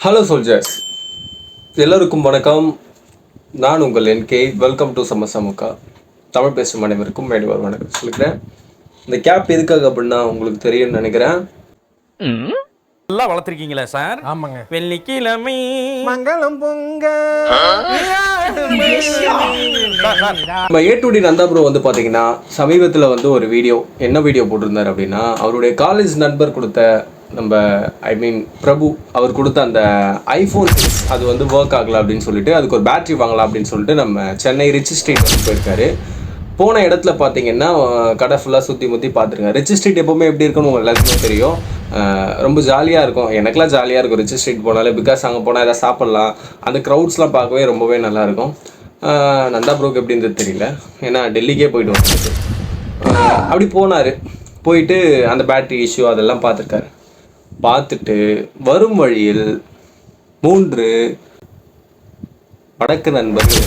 Hello soldiers எல்லோருக்கும் வணக்கம். நான் உங்கள் என்கே வெல்கம் டு சமசமுக்கா தமிழ் பேசும் அனைவருக்கும் வேண்டுவார் வணக்கம் சொல்லிக்கிறேன் இந்த கேப் எதுக்காக அப்படின்னா உங்களுக்கு தெரியும்னு நினைக்கிறேன். நல்லா வளர்த்துருக்கீங்களா சார் ஆமாங்க. வெள்ளிக்கிழமை. மங்களம் பொங்க. நம்ம A two D Nandha bro வந்து பார்த்தீங்கன்னா சமீபத்தில் வந்து ஒரு வீடியோ என்ன வீடியோ போட்டிருந்தார் அப்படின்னா அவருடைய காலேஜ் நண்பர் கொடுத்த நம்ம ஐ மீன் பிரபு அவர் கொடுத்த அந்த ஐஃபோன் அது வந்து ஒர்க் ஆகலை அப்படின்னு சொல்லிட்டு அதுக்கு ஒரு பேட்டரி வாங்கலாம் அப்படின்னு சொல்லிட்டு நம்ம சென்னை ரிச் ஸ்ட்ரீட் வந்து போயிருக்காரு. போன இடத்துல பார்த்தீங்கன்னா கடை ஃபுல்லாக சுற்றி முற்றி பார்த்துருங்க ரிச் ஸ்ட்ரீட் எப்போவுமே எப்படி இருக்குன்னு உங்களுக்கு எல்லாத்துக்குமே தெரியும். ரொம்ப ஜாலியாக இருக்கும். எனக்கெல்லாம் ஜாலியாக இருக்கும் ரிச் ஸ்ட்ரீட் போனாலே. பிகாஸ் அங்கே போனால் எதாவது சாப்பிட்லாம். அந்த க்ரௌட்ஸ்லாம் பார்க்கவே ரொம்பவே நல்லாயிருக்கும் நந்தா ப்ரோக்கு எப்படி இருந்தது தெரியல. ஏன்னா டெல்லிக்கே போயிட்டு வந்துருக்கு. அப்படி போனார். போயிட்டு அந்த பேட்டரி இஷ்யூ அதெல்லாம் பார்த்துருக்காரு. பார்த்துட்டு வரும் வழியில் மூன்று வடக்கு நண்பர்கள்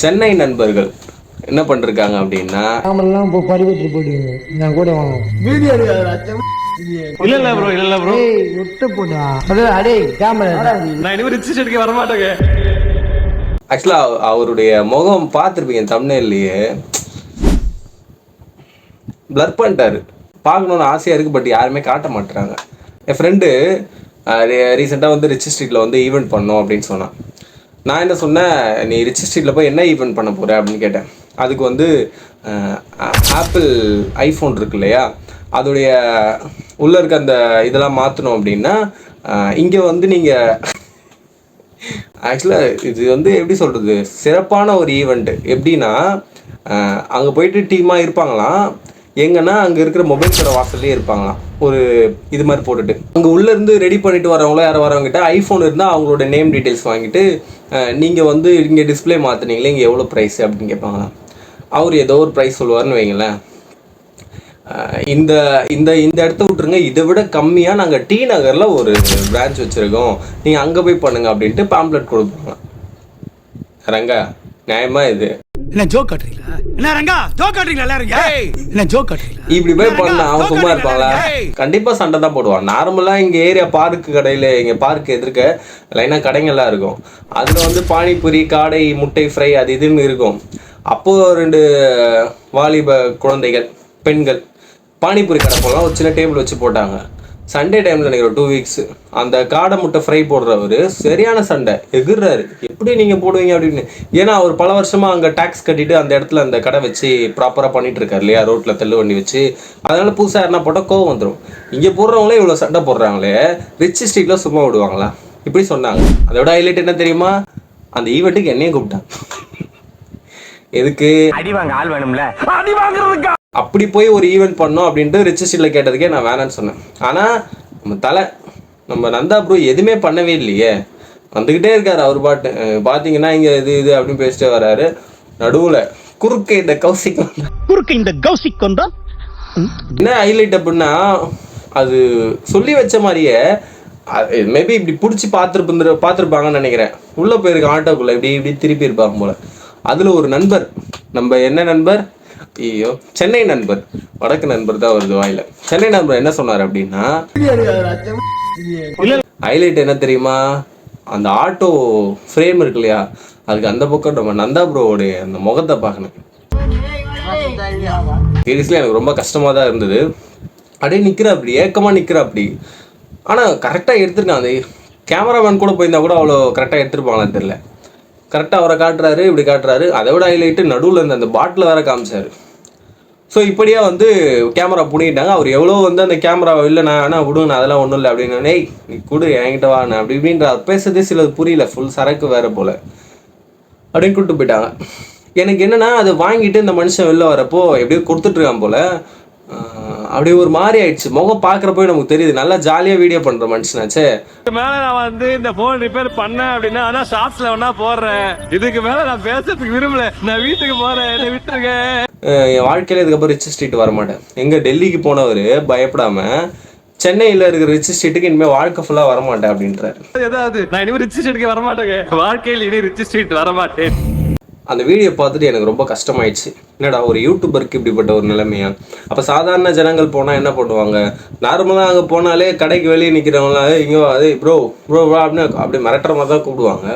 சென்னை நண்பர்கள் என்ன பண்ணிருக்காங்க அப்படின்னா நாமெல்லாம் இப்போ பறிவெட்டு போயிடுவீங்க நான் கூட வாங்க இல்ல இல்ல ப்ரோ இல்ல ப்ரோ ஏய் விட்டு போடா. அடே அடே கேமரா நான் இனிமே ரிச் எடுக்க வர மாட்டேங்க ஆக்சுவலாக அவருடைய முகம் பார்த்துருப்பீங்க தமிழ்லையே பிளர் பண்ணிட்டாரு. பார்க்கணுன்னு ஆசையாக இருக்குது பட் யாருமே காட்ட மாட்டுறாங்க என் ஃப்ரெண்டு ரீசெண்டாக வந்து ரிச் ஸ்ட்ரீட்டில் வந்து ஈவெண்ட் பண்ணோம் அப்படின்னு சொன்னான். நான் என்ன சொன்னேன் நீ ரிச் ஸ்ட்ரீட்டில் போய் என்ன ஈவெண்ட் பண்ண போகிற அப்படின்னு கேட்டேன். அதுக்கு வந்து ஆப்பிள் ஐஃபோன் இருக்கு இல்லையா? அதோடைய உள்ளே இருக்க அந்த இதெல்லாம் மாற்றணும் அப்படின்னா இங்கே வந்து நீங்கள் ஆக்சுவலாக இது வந்து எப்படி சொல்கிறது சிறப்பான ஒரு ஈவெண்ட்டு எப்படின்னா அங்கே போயிட்டு டீமாக இருப்பாங்களாம். எங்கன்னா அங்கே இருக்கிற மொபைல் கடை வாசல்லே இருப்பாங்களாம். ஒரு இது மாதிரி போட்டுட்டு. அங்கே உள்ளேருந்து ரெடி பண்ணிட்டு வரவங்களோ யாரோ வரவங்ககிட்ட ஐஃபோன் இருந்தால் அவங்களோட நேம் டீட்டெயில்ஸ் வாங்கிட்டு நீங்கள் வந்து இங்கே டிஸ்ப்ளே மாற்றுனீங்களே இங்கே எவ்வளோ ப்ரைஸ் அப்படின்னு கேட்பாங்களாம். அவர் ஏதோ ஒரு ப்ரைஸ் சொல்லுவார்னு வைங்களேன் இந்த இந்த இந்த இடத்த விட்டுருங்க. இதை விட கம்மியாக நாங்கள் டி நகரில் ஒரு பிரான்ச் வச்சுருக்கோம். நீங்கள் அங்கே போய் பண்ணுங்க அப்படின்ட்டு பேம்ப்ளெட் கொடுப்பாங்க ரங்கா நியாயமா இது? என்ன ஜோக் என்ன ரங்கா? ஜோக் காட்டுறீங்களா எல்லாரும்? ஏய், என்ன ஜோக் காட்டுறீங்களா? இப்படி போய் பண்ண அவன் சும்மா இருப்பாங்களா கண்டிப்பா சண்டை தான் போடுவான். நார்மலா இங்க ஏரியா பார்க்கு கடையில இங்க பார்க் எதிர்க்க லைனா கடைங்கள்லாம் இருக்கும். அதுல வந்து பானிபூரி காடை முட்டை ஃப்ரை அது இதுன்னு இருக்கும். அப்போ ரெண்டு வாலிப குழந்தைகள் பெண்கள் பானிபூரி கடை போலாம். ஒரு சின்ன டேபிள் வச்சு போட்டாங்க. சண்டே டைமில் நினைக்கிறோம் டூ வீக்ஸ் அந்த காடை முட்டை ஃப்ரை போடுறவர் சரியான சண்டை. எகிர்றாரு. எப்படி நீங்கள் போடுவீங்க அப்படின்னு. ஏன்னா அவர் பல வருஷமா அங்கே டேக்ஸ் கட்டிட்டு அந்த இடத்துல அந்த கடை வச்சு ப்ராப்பராக பண்ணிட்டு இருக்காரு இல்லையா? ரோட்டில் தள்ளு வண்டி வச்சு. அதனால புதுசாக யாருன்னா போட்டால் கோவம் வந்துடும் இங்கே போடுறவங்களே இவ்வளோ சண்டை போடுறாங்களே. ரிச் ஸ்ட்ரீட்டில் சும்மா விடுவாங்களா? இப்படி சொன்னாங்க. அதோட ஹைலைட் என்ன தெரியுமா? அந்த ஈவெண்ட்டுக்கு என்னையும் கூப்பிட்டாங்க எதுக்கு? அடி வாங்க ஆள் வேணும்ல. அடி வாங்குறதுக்கா? அப்படி போய் ஒரு ஈவெண்ட் பண்ணோம் அப்படின்ட்டு ரிச் ஸ்ட்ரீட்ல கேட்டதுக்கே நான் வேணான்னு சொன்னேன். ஆனா நம்ம தலை நம்ம நந்தா ப்ரோ எதுவுமே பண்ணவே இல்லையே. வந்துக்கிட்டே இருக்காரு அவர் பாட்டு. அஹ் பாத்தீங்கன்னா இங்க இது இது அப்படின்னு பேசிட்டே வராரு. நடுவுல குறுக்க இந்த கௌசிக் குறுக்க இந்த கௌசிக் கொண்டா என்ன ஹைலைட் அப்படின்னா அது சொல்லி வச்ச மாதிரியே மேபி இப்படி பிடிச்சி பார்த்துருப்பு பார்த்துருப்பாங்கன்னு நினைக்கிறேன். உள்ளே போயிருக்க ஆட்டோக்குள்ள இப்படி இப்படி திருப்பி இருப்பாங்க போல. அதில் ஒரு நண்பர் நம்ம என்ன நண்பர்? ஐயோ சென்னை நண்பர் வடக்கு நண்பர் தான் வருது வாயில. சென்னை நண்பர் என்ன சொன்னார் அப்படின்னா ஹைலைட் என்ன தெரியுமா? அந்த ஆட்டோ ஃப்ரேம் இருக்கு இல்லையா? அதுக்கு அந்த பக்கம் நம்ம நந்தா ப்ரோவோடைய அந்த முகத்தை பார்க்கணும். சீரியஸ்லி எனக்கு ரொம்ப கஷ்டமாக தான் இருந்தது. அப்படியே நிற்கிற அப்படி ஏக்கமாக நிற்கிற அப்படி. ஆனால் கரெக்டாக எடுத்திருக்கான். அது கேமராமேன் கூட போயிருந்தா கூட அவ்வளோ கரெக்டாக எடுத்திருப்பாங்களான்னு தெரியல. கரெக்டாக அவரை காட்டுறாரு இப்படி காட்டுறாரு. அதை விட ஹைலைட்டு நடுவில் இருந்த அந்த பாட்டில் வேற காமிச்சாரு. ஸோ இப்படியே வந்து கேமரா புனிட்டாங்க அவர் எவ்வளோ வந்து அந்த கேமரா இல்லை நான் ஆனால் விடுங்க நான் அதெல்லாம் ஒன்றும் இல்லை அப்படின்னு ஏய் நீ கொடு என்கிட்ட வா அப்படி இப்படின்ற பேசுறதே சிலது புரியல. ஃபுல் சரக்கு வேறு போல். அப்படின்னு கூப்பிட்டு போயிட்டாங்க. எனக்கு என்னன்னா அதை வாங்கிட்டு இந்த மனுஷன் வெளில வரப்போ எப்படியோ கொடுத்துட்ருக்கான் போல். ஆஹ் அப்படியே ஒரு மாதிரி ஆயிடுச்சு. முகம் பார்க்குறப்போ நமக்கு தெரியுது. நல்லா ஜாலியாக வீடியோ பண்ணுற மனுஷனாச்சே. மேல நான் வந்து இந்த போன் ரிப்பேர் பண்ணேன் அப்படின்னா ஆனா ஷாப்ஸ்ல வேணா போடுறேன். இதுக்கு மேல நான் பேசுறதுக்கு விரும்பல. நான் வீட்டுக்கு போறேன். என்னை விட்டுருங்க. என் வாழ்க்கையில இதுக்கப்புறம் ரிச் ஸ்ட்ரீட் வர மாட்டேன். எங்க டெல்லிக்கு போனவர் பயப்படாம சென்னையில் இருக்கிற ரிச் ஸ்ட்ரீட்டுக்கு இனிமேல் வாழ்க்கை ஃபுல்லாக வரமாட்டேன் அப்படின்றாரு. ஏதாவது நான் இனிமே ரிச் ஸ்ட்ரீட்க்கு வர மாட்டேங்க வாழ்க்கையில் இனி ரிச் ஸ்ட்ரீட் வர மாட்டேன் அந்த வீடியோ பார்த்துட்டு எனக்கு ரொம்ப கஷ்டமாயிடுச்சு. என்னடா ஒரு யூடியூபருக்கு இப்படிப்பட்ட ஒரு நிலைமையா? அப்போ சாதாரண ஜனங்கள் போனால் என்ன பண்ணுவாங்க? நார்மலாக அங்கே போனாலே கடைக்கு வெளியே நிற்கிறவங்கள இங்கே அது ப்ரோ ப்ரோ அப்படின்னு அப்படி மிரட்டுற மாதிரி தான் கூப்பிடுவாங்க.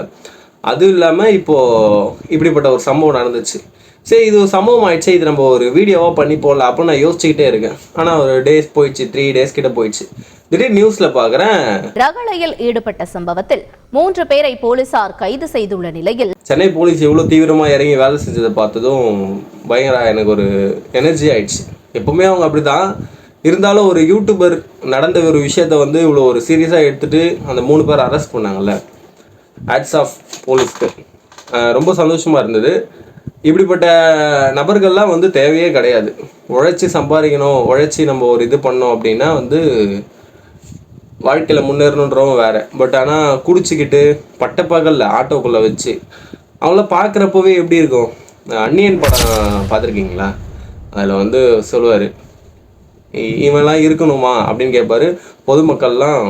அதுவும் இல்லாமல் இப்போது இப்படிப்பட்ட ஒரு சம்பவம் நடந்துச்சு. சரி இது ஒரு சம்பவம் ஆயிடுச்சு. இது நம்ம ஒரு வீடியோவாக பண்ணி போடலாம் அப்போ நான் யோசிச்சுக்கிட்டே இருக்கேன். ஆனால் ஒரு டேஸ் போயிடுச்சு த்ரீ டேஸ் கிட்ட போயிடுச்சு. திடீர் நியூஸில் பார்க்குறேன் ரகளையில் ஈடுபட்ட சம்பவத்தில் மூன்று பேரை போலீசார் கைது செய்துள்ள நிலையில் சென்னை போலீஸ் எவ்வளோ தீவிரமாக இறங்கி வேலை செஞ்சதை பார்த்ததும் பயங்கர எனக்கு ஒரு எனர்ஜி ஆயிடுச்சு. எப்பவுமே அவங்க அப்படி தான் இருந்தாலும் ஒரு யூடியூபர் நடந்த ஒரு விஷயத்த வந்து இவ்வளோ ஒரு சீரியஸாக எடுத்துட்டு அந்த மூணு பேர் அரெஸ்ட் பண்ணாங்கல்ல. ஆட்ஸ் ஆஃப் போலீஸ்க்கு ரொம்ப சந்தோஷமாக இருந்தது. இப்படிப்பட்ட நபர்கள்லாம் வந்து தேவையே கிடையாது. உழைச்சி சம்பாதிக்கணும் உழைச்சி நம்ம ஒரு இது பண்ணோம் அப்படின்னா வந்து வாழ்க்கையில் முன்னேறணுன்றவங்க வேறு. பட் ஆனால் குடிச்சிக்கிட்டு பட்டப்பகலில் ஆட்டோக்குள்ளே வச்சு அவங்கள பார்க்குறப்பவே எப்படி இருக்கும்? அன்னியன் படம் பார்த்துருக்கீங்களா? அதில் வந்து சொல்லுவார் இவன்லாம் இருக்கணுமா? அப்படின்னு கேட்பாரு பொதுமக்கள்லாம்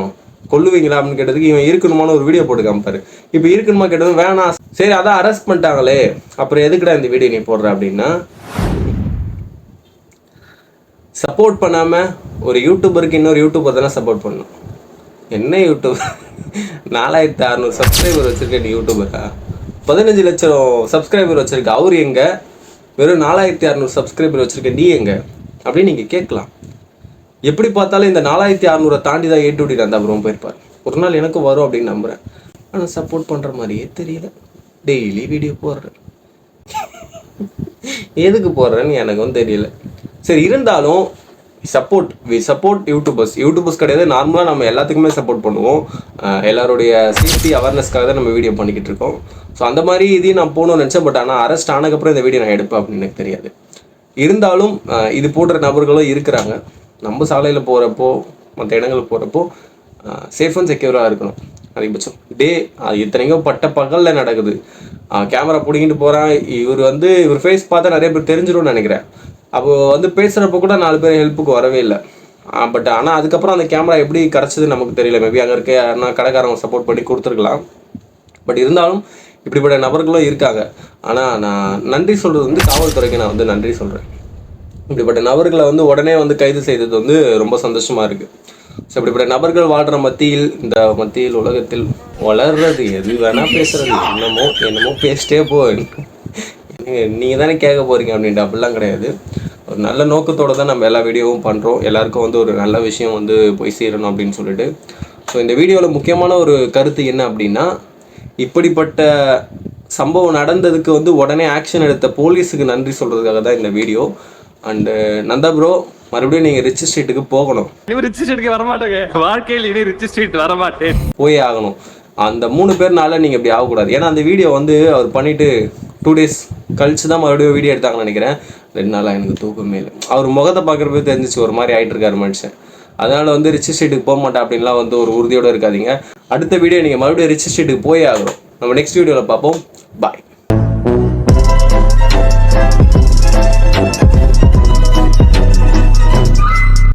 கொல்லுவீங்களா அப்படின்னு கேட்டதுக்கு இவன் இருக்கணுமான்னு ஒரு வீடியோ போட்டு காமிப்பாரு. இப்போ இருக்கணுமா கேட்டது வேணாம். சரி அதான் அரெஸ்ட் பண்ணிட்டாங்களே. அப்புறம் எதுக்குடா இந்த வீடியோ நீ போடுற அப்படின்னா சப்போர்ட் பண்ணாமல் ஒரு யூடியூபருக்கு இன்னொரு யூடியூபர் தானே சப்போர்ட் பண்ணும் என்ன யூடியூப் நாலாயிரத்தி அறநூறு சப்ஸ்கிரைபர் வச்சுருக்க நீ யூடியூபரா பதினஞ்சு லட்சம் சப்ஸ்கிரைபர் வச்சிருக்க அவர் எங்க? வெறும் நாலாயிரத்தி அறநூறு சப்ஸ்கிரைபர் வச்சுருக்க நீ எங்க? அப்படின்னு நீங்கள் கேட்கலாம். எப்படி பார்த்தாலும் இந்த நாலாயிரத்தி அறநூறை தாண்டி தான் ஏட்டு அந்த அப்புறம் போயிருப்பார். ஒரு நாள் எனக்கும் வரும் அப்படின்னு நம்புகிறேன் ஆனால் சப்போர்ட் பண்ணுற மாதிரியே தெரியல. டெய்லி வீடியோ போடுறேன். எதுக்கு போடுறேன்னு எனக்கு வந்து தெரியல. சரி இருந்தாலும் support we support YouTubers YouTubers கிடையாது நார்மலாக நம்ம எல்லாத்துக்குமே சப்போர்ட் பண்ணுவோம். எல்லாருடைய சேஃப்டி அவேர்னஸ்க்காக தான் நம்ம வீடியோ பண்ணிக்கிட்டு இருக்கோம். ஸோ அந்த மாதிரி இதையும் நான் போகணும்னு நினச்சேன் பட் ஆனால் அரெஸ்ட் ஆனதுக்கப்புறம் இந்த வீடியோ நான் எடுப்பேன் அப்படின்னு எனக்கு தெரியாது. இருந்தாலும் இது போடுற நபர்களும் இருக்கிறாங்க. நம்ம சாலையில் போகிறப்போ மற்ற இடங்களுக்கு போகிறப்போ சேஃப் அண்ட் செக்யூராக இருக்கணும். அதிகபட்சம். டே இத்தனைக்கும் பட்ட பகலில் நடக்குது. கேமரா பிடிங்கிட்டு போகிறான் இவர் வந்து இவர் ஃபேஸ் பார்த்தா நிறைய பேர் தெரிஞ்சிடும்னு நினைக்கிறேன். அப்போது வந்து பேசுகிறப்ப கூட நாலு பேர் ஹெல்ப்புக்கு வரவே இல்லை. பட் ஆனால் அதுக்கப்புறம் அந்த கேமரா எப்படி கிடச்சது நமக்கு தெரியல. மேபி அங்கே இருக்க யாருன்னா கடைக்காரங்க சப்போர்ட் பண்ணி கொடுத்துருக்கலாம். பட் இருந்தாலும் இப்படிப்பட்ட நபர்களும் இருக்காங்க. ஆனால் நான் நன்றி சொல்கிறது வந்து காவல்துறைக்கு நான் வந்து நன்றி சொல்கிறேன் இப்படிப்பட்ட நபர்களை வந்து உடனே வந்து கைது செய்தது வந்து ரொம்ப சந்தோஷமாக இருக்குது ஸோ இப்படிப்பட்ட நபர்கள் வாழ்கிற மத்தியில் இந்த மத்தியில் உலகத்தில் வளர்றது எது வேணால் பேசுறது என்னமோ என்னமோ பேசிட்டே போ. நீங்கள் தானே கேட்க போகிறீங்க அப்படின்ட்டு அப்படிலாம் கிடையாது. ஒரு நல்ல நோக்கத்தோடு தான் நம்ம எல்லா வீடியோவும் பண்ணுறோம் எல்லாருக்கும் வந்து ஒரு நல்ல விஷயம் வந்து போய் சேரணும் அப்படின்னு சொல்லிட்டு. ஸோ இந்த வீடியோவில் முக்கியமான ஒரு கருத்து என்ன அப்படின்னா இப்படிப்பட்ட சம்பவம் நடந்ததுக்கு வந்து உடனே ஆக்ஷன் எடுத்த போலீஸுக்கு நன்றி சொல்கிறதுக்காக தான் இந்த வீடியோ. அண்டு நந்தா ப்ரோ மறுபடியும் நீங்கள் ரிச் ஸ்ட்ரீட்டுக்கு போகணும். இவன் ரிச் ஸ்ட்ரீட்டுக்கு வரமாட்டேங்க. வாழ்க்கையில் இனி ரிச் ஸ்ட்ரீட் வரமாட்டேன். போயே ஆகணும். அந்த மூணு பேர்னால நீங்கள் இப்படி ஆகக்கூடாது. ஏன்னா அந்த வீடியோ வந்து அவர் பண்ணிட்டு டூ டேஸ் கழிச்சு தான் மறுபடியும் வீடியோ எடுத்தாங்கன்னு நினைக்கிறேன். ரெண்டு நாளாக எனக்கு தூக்கமே இல்லை. அவர் முகத்தை பார்க்குறப்ப தெரிஞ்சிச்சு ஒரு மாதிரி ஆயிட்டு இருக்காரு மனுஷன். அதனால வந்து ரிச் ஸ்ட்ரீட்டுக்கு போக மாட்டேன் அப்படின்லாம் வந்து ஒரு உறுதியோடு இருக்காதீங்க. அடுத்த வீடியோ நீங்கள் மறுபடியும் ரிச் ஸ்ட்ரீட்டுக்கு போயே ஆகணும். நம்ம நெக்ஸ்ட் வீடியோவில் பார்ப்போம். பாய்